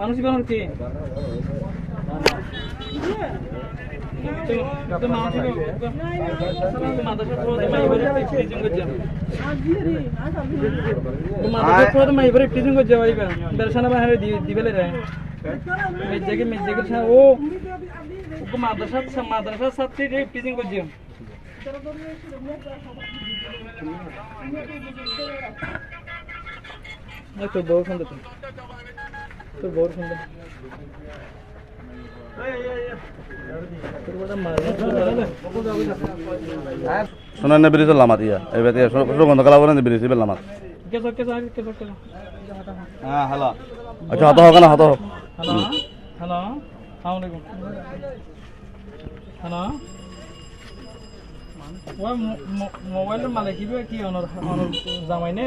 মানুষ জীবন কি ও মাদ্রাসা মাদ্রাসা ছাত্রী টিচিং করছি তোর বউর ফোন দিতে তোর বউর ফোন দে তোর বউটা মারবে সোনার ব্রিজের লামাত ইয়া এই বেতে সুগন্ধ কালা বলে ব্রিজ কেসো কেসো হ্যাঁ হ্যালো আচ্ছা হত হোক না হত হোক হ্যালো হ্যালো সালাম আলাইকুম। হ্যালো ওই মোবাইলের মালিক কি কি অনর অনর জামাই নে?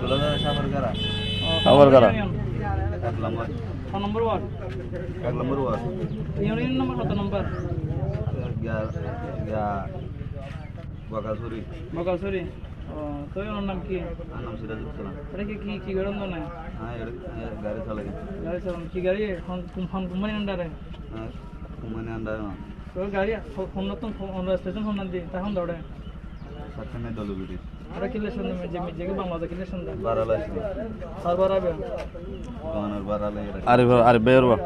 যাই না মা যারা মোবাইল সারিং দুলা যারা ফোন দুলা যারা বাড়ি হড়ে দেয় ইউনিয়ন ফোন ইউনিয়ন খবর করা phone number? One union number কত নম্বর বকালসরি ও তো ওর নাম কি? এটা কি কি কি গরম না গাড়ি চালান কি গাড়ি? ফোন ফোন কোম্পানি আন্ডারে তো গাড়ি ফোন নতুন ফোন স্টেশন ফোন দি তখন দৌড়ে এটা কি লেশন যে মিজেকে বাংলাদেশ কি লেশন দা সার্ভার আবে আরে আরে বের বা।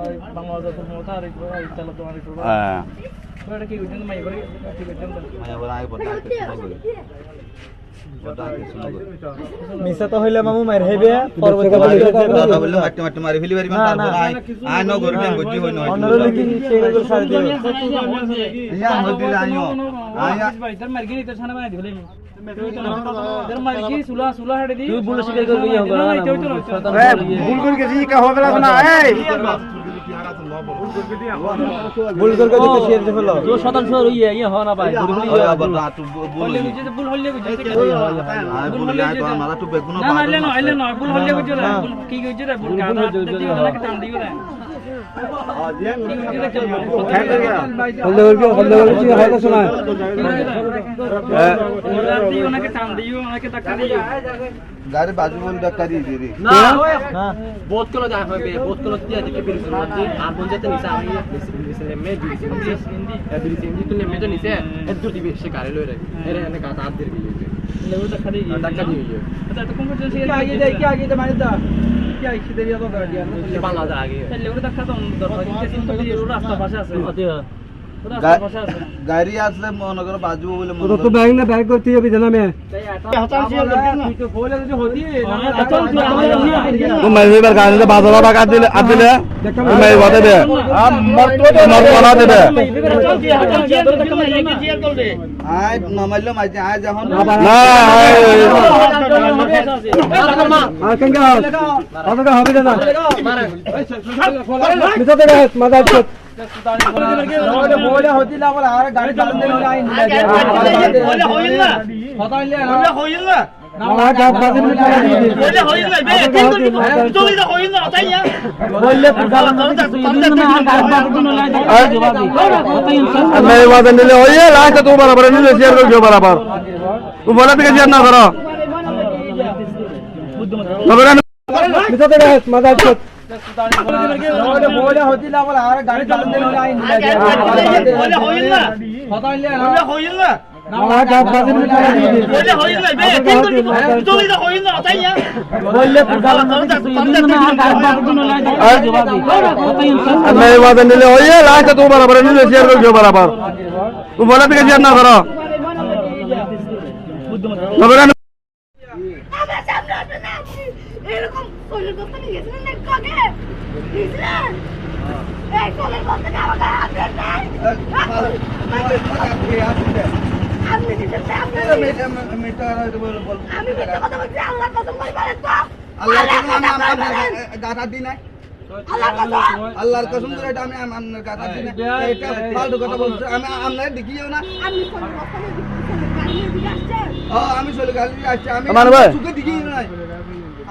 এই চালা তো আর একটু হ্যাঁ এটা কি কইছেন মাই করে কি কইছেন মিছা তো হইলে মামু মার হেবে অন্যরা কি সেগুলো সারি দেবে ইধর মার গই ইধর ছানা বানাই দিলে ইধর মার গই সুলা সুলা হেডে দি তুই ভুল স্বীকার করবি, ইয়া করা না, ভুল ভুল করে গেছি কা হবে না এই ভুল করে দিতে শেয়ার ফেলো তো শতাংশ ইয়ে ইয়ে হয় না ভাই ভুল না না আইলে না আইলে না ভুল গুজে রে ভুল কি গুজে রে ভুল কাটা দিও না কি টান দিও রে হলদে করবি হলদে করবি তুই হয় শোনা ওনাকে টান দিও দিও গাড়ি বাজু বল ডাক্তার দিয়ে না বোধ করল যা হবে বোধ করল দিয়ে দিকে বিরিসের মধ্যে আর বোন যেতে নিচে আমি বিরিসের মে বিরিসের মধ্যে বিরিসের মধ্যে তুই মেজো নিচে এত দূর দিবি সে গাড়ি লই রে এরে এনে গাতা হাত দিয়ে দিবি লেবু ধাক্কা দিও টাকা দিবি আচ্ছা তো কোন করছেন আগে যাই কি আগে যাই মানে কি আগে খিদে দিয়া তো গাড়ি আর পাঁচ হাজার আগে লেবু ধাক্কা তো দরকার। কিন্তু তো রাস্তা পাশে আছে। রাস্তা পাশে আছে। গাড়ি আসলে মনে করো বাজু বলে তো তো ব্যাগ না ব্যাগ করতে হবে জানা মে তুমি এবার গাড়ি বাজার বাগা দিলে আর দিলে তুমি এই বাদে দে আমার তো তোমার বলা দেবে আয় মামাইলো মাইতে আয় যখন না আর কেন কত হবে না মাদা होतील आपण गाडी चालून होईल ना नहीं बात नीले हो ये लास्ट तू बराबर नीले शेयर कर बराबर तू बोला थे शेयर ना करो खबर है मजा তো গাছ মাদা চত বলে হতি না বলে আর গাড়ি চালান দেন না আইন বলে কথা হইল না। হইল এরকম সোনার বস্তা নিয়ে গেছিলেন না কাকে? নিয়েছিলেন এই সোনার বস্তা আমাকে হাত নাই আমি মিথ্যা কথা বলছি আমি আপনার কথা চলে গেলি আমি চোখে দেখিও না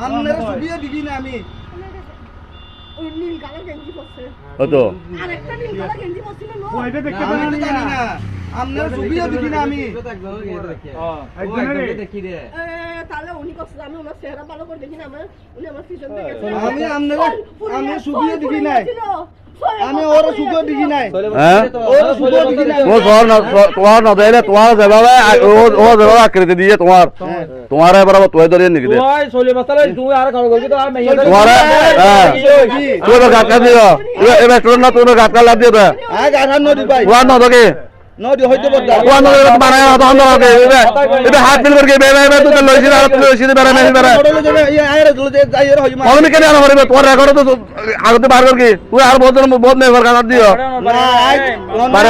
আপনার ছবিও দিবি না আমি। ওই নীল কালার গেঞ্জি পরছে। নীল গেঞ্জি পরছিল না। আপনার ছবিও দেখি না আমি। এ, তাহলে উনি করছে আমি ওনার চেহারা ভালো করে দেখি না আমার উনি আমার পিছন থেকে আমি আপনার আমি সুখিয়ে দেখি নাই আমি ওর সুখে দেখি নাই হ্যাঁ ওর সুখে দেখি নাই ও তোমার ন- ও ও আকৃতি দিয়ে এবার দে আর তো আর মেয়ে তোমার হ্যাঁ তুই তো দিও এবার তোর না তোর গাটকা লাগ দিয়ে আ গাড়া নদী মানে না লইছি বেরে মেহি বেরে কেন আনা করবে তোর রেকর্ড তো আগতে বার করকি তুই আর বহুত বহুত নেবার কাটা দিও। বারে